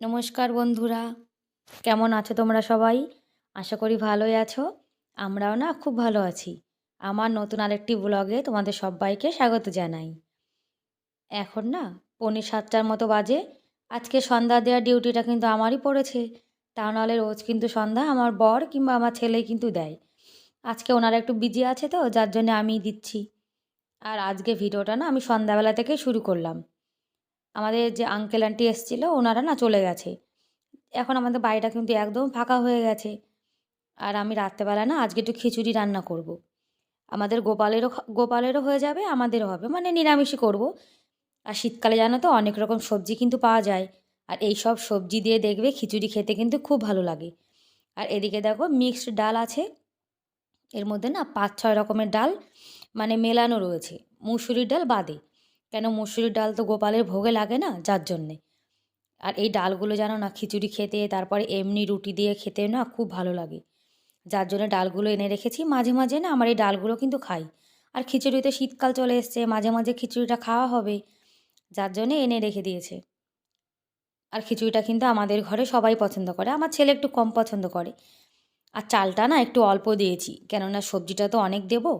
নমস্কার বন্ধুরা। কেমন আছো তোমরা সবাই? আশা করি ভালোই আছো। আমরাও না খুব ভালো আছি। আমার নতুন আরেকটি ব্লগে তোমাদের সবাইকে স্বাগত জানাই। এখন না পৌনে সাতটার মতো বাজে। আজকে সন্ধ্যা দেওয়ার ডিউটিটা কিন্তু আমারই পড়েছে। তা নাহলে রোজ কিন্তু সন্ধ্যা আমার বর কিংবা আমার ছেলেই কিন্তু দেয়। আজকে ওনারা একটু বিজি আছে তো, যার জন্য আমি দিচ্ছি। আর আজকে ভিডিওটা না আমি সন্ধ্যাবেলা থেকে শুরু করলাম। আমাদের যে আঙ্কেল আন্টি এসেছিল, ওনারা না চলে গেছে। এখন আমাদের বাড়িটা কিন্তু একদম ফাঁকা হয়ে গেছে। আর আমি রাত্রেবেলা না আজকে একটু খিচুড়ি রান্না করব। আমাদের গোপালেরও গোপালেরও হয়ে যাবে, আমাদেরও হবে। মানে নিরামিষই করব। আর শীতকালে জানো তো, অনেক রকম সবজি কিন্তু পাওয়া যায়। আর এই সব সবজি দিয়ে দেখবে খিচুড়ি খেতে কিন্তু খুব ভালো লাগে। আর এদিকে দেখো মিক্সড ডাল আছে। এর মধ্যে না পাঁচ ছয় রকমের ডাল মানে মেলানো রয়েছে। মুসুরির ডাল বাদে। কেন মুসুরির ডাল তো গোপালের ভোগে লাগে না? যার জন্যে। আর এই ডালগুলো জানো না, খিচুড়ি খেতে, তারপরে এমনি রুটি দিয়ে খেতে না খুব ভালো লাগে। যার জন্য ডালগুলো এনে রেখেছি। মাঝে মাঝে না আমার এই ডালগুলো কিন্তু খাই। আর খিচুড়িতে শীতকাল চলে এসছে, মাঝে মাঝে খিচুড়িটা খাওয়া হবে। যার জন্য এনে রেখে দিয়েছে। আর খিচুড়িটা কিন্তু আমাদের ঘরে সবাই পছন্দ করে, আমার ছেলে একটু কম পছন্দ করে। আর চালটা না একটু অল্প দিয়েছি, কেননা সবজিটা তো অনেক দেবো,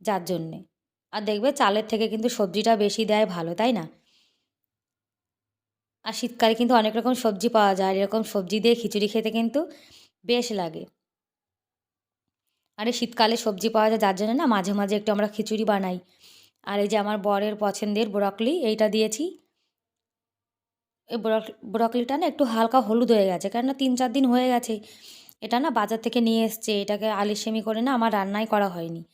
যার জন্যে। আর দেখবে চালের থেকে কিন্তু সবজিটা বেশি দেয় ভালো, তাই না? আর শীতকালে কিন্তু অনেক রকম সবজি পাওয়া যায়, এরকম সবজি দিয়ে খিচুড়ি খেতে কিন্তু বেশ লাগে। আর এই শীতকালে সবজি পাওয়া যায়, যার জন্য না মাঝে মাঝে একটু আমরা খিচুড়ি বানাই। আর এই যে আমার বরের পছন্দের ব্রকলি এইটা দিয়েছি। এই ব্রক- ব্রকলিটা না একটু হালকা হলুদ হয়ে গেছে, কেননা তিন চার দিন হয়ে গেছে। এটা না বাজার থেকে নিয়ে এসছে, এটাকে আলিশেমি করে না আমার রান্নাই করা হয়নি।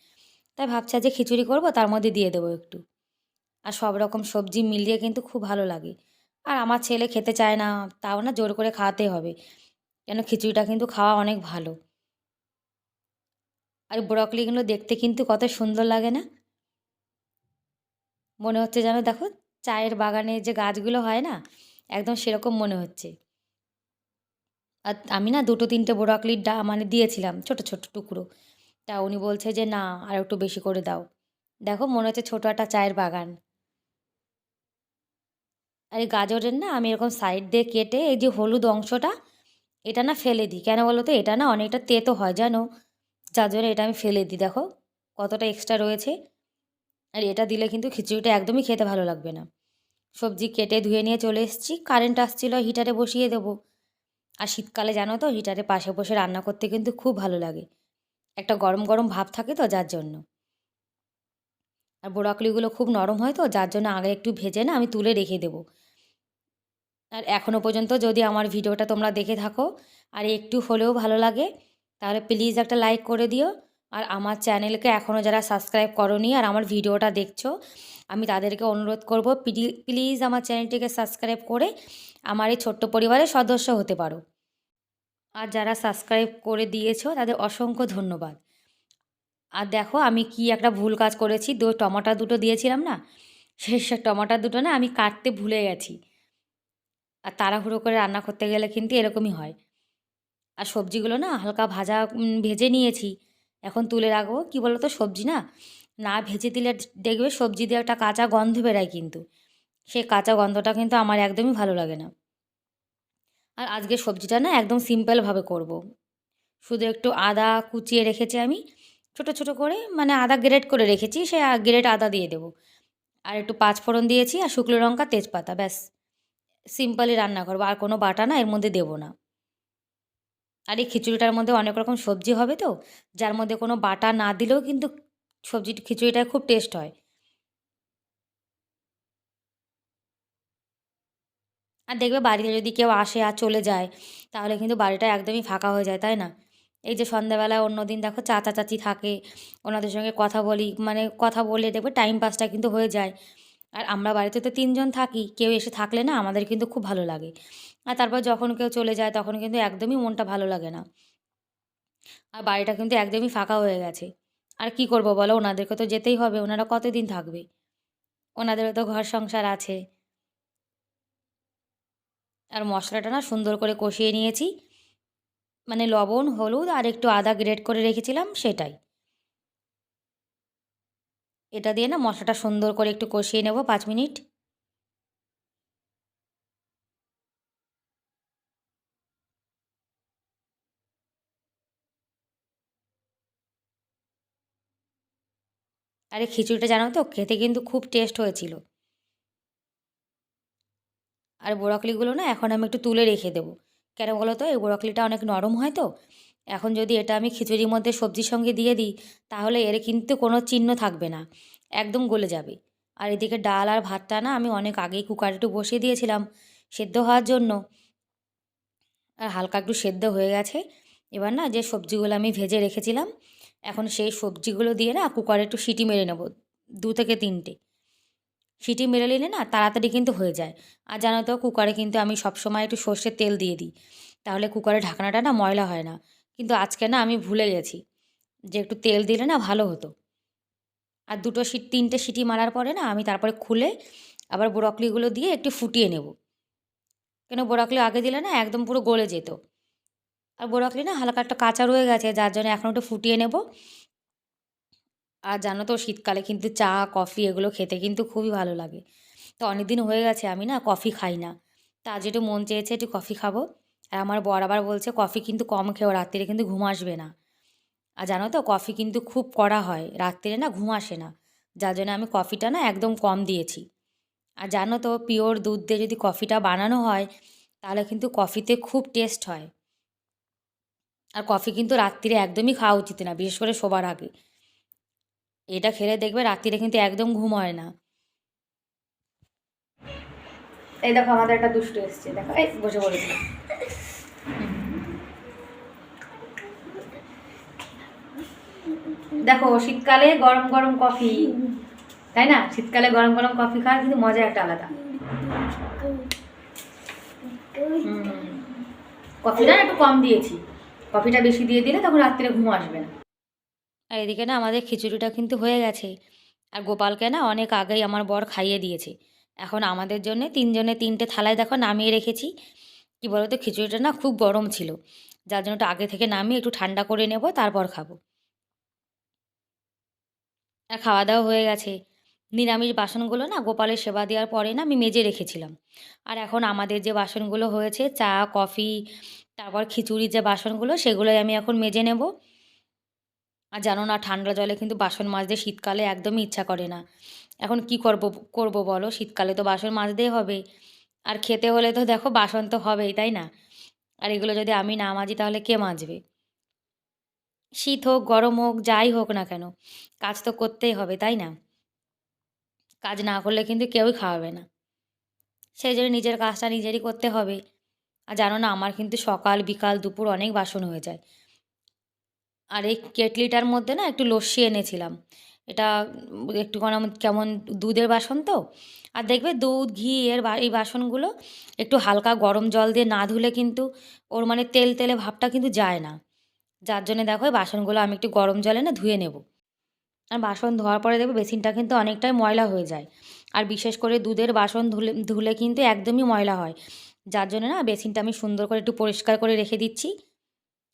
তাই ভাবছি যে খিচুড়ি করব, তার মধ্যে দিয়ে দেবো একটু। আর সব রকম সবজি মিলিয়ে কিন্তু খুব ভালো লাগে। আর আমার ছেলে খেতে চায় না, তাও না জোর করে খাওয়াতে হবে। কেন খিচুড়িটা কিন্তু খাওয়া অনেক ভালো। আর ব্রকলিগুলো দেখতে কিন্তু কত সুন্দর লাগে না? মনে হচ্ছে যেন দেখো, চায়ের বাগানে যে গাছগুলো হয় না, একদম সেরকম মনে হচ্ছে। আর আমি না দুটো তিনটে ব্রকলির ডা মানে দিয়েছিলাম, ছোট ছোট টুকরো। তা উনি বলছে যে, না, আর একটু বেশি করে দাও। দেখো, মনে হচ্ছে ছোটো একটা চায়ের বাগান। আর এই গাজরের না, আমি এরকম সাইড দিয়ে কেটে এই যে হলুদ অংশটা, এটা না ফেলে দিই। কেন বলো তো? এটা না অনেকটা তেতো হয়, জানো? যার জন্য এটা আমি ফেলে দিই। দেখো, কতটা এক্সট্রা রয়েছে। আর এটা দিলে কিন্তু খিচুড়িটা একদমই খেতে ভালো লাগবে না। সবজি কেটে ধুয়ে নিয়ে চলে এসেছি। কারেন্ট আসছিল হিটারে বসিয়ে দেবো। আর শীতকালে জানো তো হিটারে পাশে বসে রান্না করতে কিন্তু খুব ভালো লাগে। একটা গরম গরম ভাব থাকে তো যার জন্য। আর ব্রকলিগুলো খুব নরম হয় তো যার জন্য আগে একটু ভেজে না আমি তুলে রেখে দেবো। আর এখনও পর্যন্ত যদি আমার ভিডিওটা তোমরা দেখে থাকো আর একটু হলেও ভালো লাগে, তাহলে প্লিজ একটা লাইক করে দিও। আর আমার চ্যানেলকে এখনও যারা সাবস্ক্রাইব করনি আর আমার ভিডিওটা দেখছ, আমি তাদেরকে অনুরোধ করব প্লিজ আমার চ্যানেলটিকে সাবস্ক্রাইব করে আমার এই ছোট্ট পরিবারের সদস্য হতে পারো। আর যারা সাবস্ক্রাইব করে দিয়েছ, তাদের অসংখ্য ধন্যবাদ। আর দেখো, আমি কি একটা ভুল কাজ করেছি, দু টমাটো দুটো দিয়েছিলাম না? সেই টমাটো দুটো না আমি কাটতে ভুলে গেছি। আর তাড়াহুড়ো করে রান্না করতে গেলে কিন্তু এরকমই হয়। আর সবজিগুলো না হালকা ভাজা ভেজে নিয়েছি। এখন তুলে রাখব। কী বলো তো সবজি না না ভেজে দিলে দেখবে সবজি দিয়ে একটা কাঁচা গন্ধ বেরায় কিন্তু। সেই কাঁচা গন্ধটা কিন্তু আমার একদমই ভালো লাগে না। আর আজকে সবজিটা না একদম সিম্পলভাবে করব। শুধু একটু আদা কুচিয়ে রেখেছি আমি, ছোট ছোট করে মানে আদা গ্রেট করে রেখেছি, সে গ্রেট আদা দিয়ে দেবো। আর একটু পাঁচ ফোড়ন দিয়েছি আর শুকনো লঙ্কা, তেজপাতা, ব্যাস। সিম্পলই রান্না করব, আর কোনো বাটা না এর মধ্যে দেবো না। আর এই খিচুড়িটার মধ্যে অনেক রকম সবজি হবে তো, যার মধ্যে কোনো বাটা না দিলেও কিন্তু সবজি খিচুড়িটা খুব টেস্ট হয়। আর দেখবে বাড়িতে যদি কেউ আসে আর চলে যায়, তাহলে কিন্তু বাড়িটা একদমই ফাঁকা হয়ে যায়, তাই না? এই যে সন্ধ্যাবেলায় অন্য দিন দেখো চাচা চাচি থাকে, ওনাদের সঙ্গে কথা বলি মানে কথা বলে দেখবে টাইম পাসটা কিন্তু হয়ে যায়। আর আমরা বাড়িতে তো তিনজন থাকি, কেউ এসে থাকলে না আমাদের কিন্তু খুব ভালো লাগে। আর তারপর যখন কেউ চলে যায়, তখন কিন্তু একদমই মনটা ভালো লাগে না। আর বাড়িটা কিন্তু একদমই ফাঁকা হয়ে গেছে। আর কি করব বলো? ওনাদেরকে তো যেতেই হবে। ওনারা কতদিন থাকবে? ওনাদেরও তো ঘর সংসার আছে। আর মশলাটা না সুন্দর করে কষিয়ে নিয়েছি। মানে লবণ, হলুদ আর একটু আদা গ্রেট করে রেখেছিলাম সেটাই। এটা দিয়ে না মশলাটা সুন্দর করে একটু কষিয়ে নেব পাঁচ মিনিট। আরে খিচুড়িটা জানো তো খেতে কিন্তু খুব টেস্ট হয়েছিল। আর ব্রকলিগুলো না এখন আমি একটু তুলে রেখে দেবো। কেন বলো তো এই ব্রকলিটা অনেক নরম হয় তো। এখন যদি এটা আমি খিচুড়ির মধ্যে সবজির সঙ্গে দিয়ে দিই, তাহলে এর কিন্তু কোনো চিহ্ন থাকবে না। একদম গলে যাবে। আর এদিকে ডাল আর ভাতটা না আমি অনেক আগেই কুকারে একটু বসিয়ে দিয়েছিলাম, সেদ্ধ হওয়ার জন্য। আর হালকা একটু সেদ্ধ হয়ে গেছে। এবার না যে সবজিগুলো আমি ভেজে রেখেছিলাম, এখন সেই সবজিগুলো দিয়ে না কুকারে একটু সিটি মেরে নেব, দু থেকে তিনটে। সিটি মেরে নিলে না তাড়াতাড়ি কিন্তু হয়ে যায়। আর জানো তো, কুকারে কিন্তু আমি সবসময় একটু সর্ষের তেল দিয়ে দিই। তাহলে কুকারে ঢাকনাটা না ময়লা হয় না। কিন্তু আজকে না আমি ভুলে গেছি যে একটু তেল দিলে না ভালো হতো। আর দুটো সিট তিনটে সিটি মারার পরে না আমি তারপরে খুলে আবার ব্রকলিগুলো দিয়ে একটু ফুটিয়ে নেব। কেন ব্রকলি আগে দিলে না একদম পুরো গলে যেত। আর ব্রকলি না হালকা একটা কাঁচা রয়ে গেছে, যার জন্য এখন একটু ফুটিয়ে নেব। আর জানো তো শীতকালে কিন্তু চা, কফি এগুলো খেতে কিন্তু খুবই ভালো লাগে। তো অনেক দিন হয়ে গেছে, আমি না কফি খাই না। তা আজ একটু মন চেয়েছে একটু কফি খাব। আর আমার বর আবার বলছে, কফি কিন্তু কম খেও রাত্রিরে কিন্তু ঘুম আসবে না। আর জানো তো কফি কিন্তু খুব কড়া হয় রাত্রিরে না ঘুম আসে না। যার জন্য আমি কফিটা না একদম কম দিয়েছি। আর জানো তো পিওর দুধ দিয়ে যদি কফিটা বানানো হয়, তাহলে কিন্তু কফিতে খুব টেস্ট হয়। আর কফি কিন্তু রাত্রিরে একদমই খাওয়া উচিত না, বিশেষ করে শোবার আগে। এটা খেলে দেখবে রাত্রিরে কিন্তু একদম ঘুম হয় না। এই দেখো, আমাদের একটা দুষ্টু এসছে, দেখো, এই বসে পড়েছে। দেখো, শীতকালে গরম গরম কফি, তাই না? শীতকালে গরম গরম কফি খাওয়ার কিন্তু মজা একটা আলাদা। কফিটা একটু কম দিয়েছি। কফিটা বেশি দিয়ে দিলে তখন রাত্রিরে ঘুম আসবে না। আর এদিকে না আমাদের খিচুড়িটা কিন্তু হয়ে গেছে। আর গোপালকে না অনেক আগেই আমার বর খাইয়ে দিয়েছে। এখন আমাদের জন্য তিনজনে তিনটে থালায় দেখো নামিয়ে রেখেছি। কি বলতো, খিচুড়িটা না খুব গরম ছিল। যার জন্য আগে থেকে নামিয়ে একটু ঠান্ডা করে নেব, তারপর খাব। আর খাওয়া দাওয়া হয়ে গেছে। নিরামিষ বাসনগুলো না গোপালের সেবা দেওয়ার পরে না আমি মেজে রেখেছিলাম। আর এখন আমাদের যে বাসনগুলো হয়েছে, চা, কফি, তারপর খিচুড়ির যে বাসনগুলো, সেগুলোই আমি এখন মেজে নেব। আর জানো না, ঠান্ডা জলে কিন্তু বাসন মাজতে শীতকালে একদমই ইচ্ছা করে না। এখন কি করব করব বলো? শীতকালে তো বাসন মাজতেই হবে। আর খেতে হলে তো দেখো বাসন তো হবেই, তাই না? আর এগুলো যদি আমি না মাজি তাহলে কে মাজবে? শীত হোক, গরম হোক, যাই হোক না কেন, কাজ তো করতেই হবে, তাই না? কাজ না করলে কিন্তু কেউই খাওয়াবে না। সেই জন্য নিজের কাজটা নিজেরই করতে হবে। আর জানো না, আমার কিন্তু সকাল, বিকাল, দুপুর অনেক বাসন হয়ে যায়। আর এই কেটলিটার মধ্যে না একটু লস্যি এনেছিলাম। এটা একটু কেমন দুধের বাসন তো। আর দেখবে দুধ, ঘি এর এই বাসনগুলো একটু হালকা গরম জল দিয়ে না ধুলে কিন্তু ওর মানে তেল তেলে ভাবটা কিন্তু যায় না। যার জন্য দেখো এই বাসনগুলো আমি একটু গরম জলে না ধুয়ে নেব। আর বাসন ধোয়ার পরে দেখবে বেসিনটা কিন্তু অনেকটাই ময়লা হয়ে যায়। আর বিশেষ করে দুধের বাসন ধুলে ধুলে কিন্তু একদমই ময়লা হয়। যার জন্য না বেসিনটা আমি সুন্দর করে একটু পরিষ্কার করে রেখে দিচ্ছি।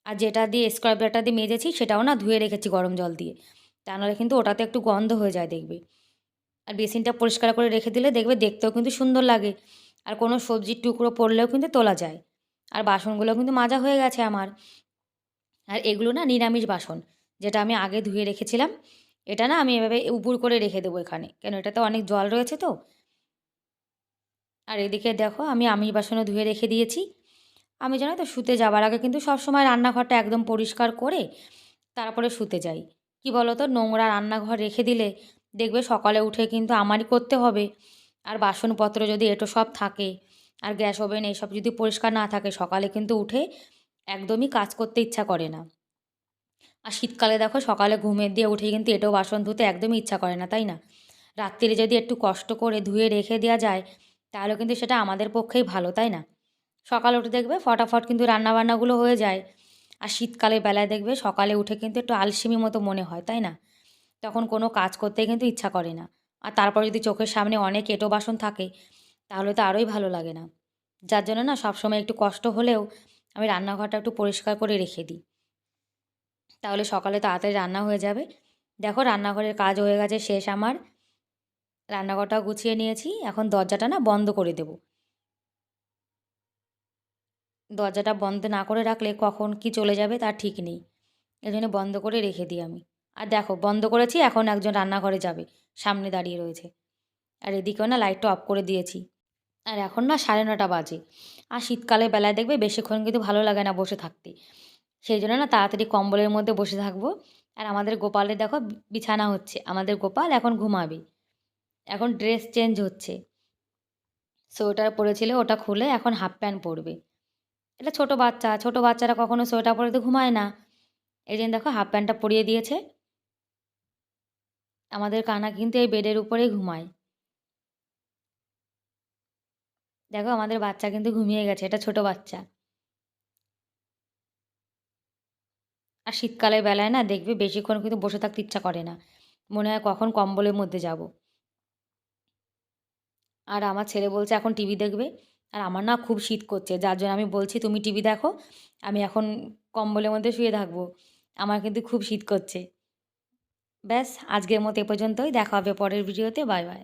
আর যেটা দিয়ে স্ক্রাবারটা দিয়ে মেজেছি সেটাও না ধুয়ে রেখেছি গরম জল দিয়ে। তা নাহলে কিন্তু ওটাতে একটু গন্ধ হয়ে যায় দেখবে। আর বেসিনটা পরিষ্কার করে রেখে দিলে দেখবে দেখতেও কিন্তু সুন্দর লাগে। আর কোনো সবজির টুকরো পড়লেও কিন্তু তোলা যায়। আর বাসনগুলো কিন্তু মাজা হয়ে গেছে আমার। আর এগুলো না নিরামিষ বাসন, যেটা আমি আগে ধুয়ে রেখেছিলাম। এটা না আমি এভাবে উপুর করে রেখে দেবো এখানে। কেন এটাতে অনেক জল রয়েছে তো। আর এদিকে দেখো আমি আমিষ বাসনও ধুয়ে রেখে দিয়েছি। আমি জানো তো, শুতে যাবার আগে কিন্তু সবসময় রান্নাঘরটা একদম পরিষ্কার করে তারপরে শুতে যাই। কি বলো তো নোংরা রান্নাঘর রেখে দিলে দেখবে সকালে উঠে কিন্তু আমারই করতে হবে। আর বাসনপত্র যদি এটো সব থাকে, আর গ্যাস ওভেন এইসব যদি পরিষ্কার না থাকে, সকালে কিন্তু উঠে একদমই কাজ করতে ইচ্ছা করে না। আর শীতকালে দেখো, সকালে ঘুমের দিয়ে উঠে কিন্তু এটো বাসন ধুতে একদমই ইচ্ছা করে না, তাই না? রাত্রিরে যদি একটু কষ্ট করে ধুয়ে রেখে দেওয়া যায়, তাহলে কিন্তু সেটা আমাদের পক্ষেই ভালো, তাই না? সকালে উঠে দেখবে ফটাফট কিন্তু রান্নাবান্নাগুলো হয়ে যায়। আর শীতকালে বেলায় দেখবে সকালে উঠে কিন্তু একটু আলসেমি মতো মনে হয়, তাই না? তখন কোনো কাজ করতে কিন্তু ইচ্ছা করে না। আর তারপর যদি চোখের সামনে অনেক এঁটো বাসন থাকে, তাহলে তো আরোই ভালো লাগে না। যার জন্য না সবসময় একটু কষ্ট হলেও আমি রান্নাঘরটা একটু পরিষ্কার করে রেখে দিই। তাহলে সকালে তাড়াতাড়ি রান্না হয়ে যাবে। দেখো রান্নাঘরের কাজ হয়ে গেছে, শেষ আমার। রান্নাঘরটাও গুছিয়ে নিয়েছি। এখন দরজাটা না বন্ধ করে দেব। দরজাটা বন্ধ না করে রাখলে কখন কি চলে যাবে তার ঠিক নেই। এই জন্য বন্ধ করে রেখে দিই আমি। আর দেখো, বন্ধ করেছি, এখন একজন রান্নাঘরে যাবে, সামনে দাঁড়িয়ে রয়েছে। আর এদিকেও না লাইটটা অফ করে দিয়েছি। আর এখন না সাড়ে নটা বাজে। আর শীতকালে বেলায় দেখবে বেশিক্ষণ কিন্তু ভালো লাগে না বসে থাকতে। সেই জন্য না তাড়াতাড়ি কম্বলের মধ্যে বসে থাকব। আর আমাদের গোপালের দেখো বিছানা হচ্ছে। আমাদের গোপাল এখন ঘুমাবে। এখন ড্রেস চেঞ্জ হচ্ছে। সোয়েটার পরেছিল, ওটা খুলে এখন হাফ প্যান্ট পরবে। এটা ছোট বাচ্চা, ছোট বাচ্চারা কখনো সোয়েটার পরে তো ঘুমায় না। এই জন্য দেখো, হাফ প্যান্টটা পরিয়ে দিয়েছে। আমাদের কানা কিন্তু এই বেডের উপরেই ঘুমায়। দেখো, আমাদের বাচ্চা কিন্তু ঘুমিয়ে গেছে, এটা ছোট বাচ্চা। আর শীতকালের বেলায় না, দেখবে বেশিক্ষণ কিন্তু বসে থাকতে ইচ্ছা করে না। মনে হয় কখন কম্বলের মধ্যে যাব। আর আমার ছেলে বলছে, এখন টিভি দেখবে। আর আমার না খুব শীত করছে, যার জন্য আমি বলছি, তুমি টিভি দেখো, আমি এখন কম্বলের মধ্যে শুয়ে থাকব। আমার কিন্তু খুব শীত করছে। ব্যাস, আজকের মতো এ পর্যন্তই, দেখা হবে পরের ভিডিওতে, বাই বাই।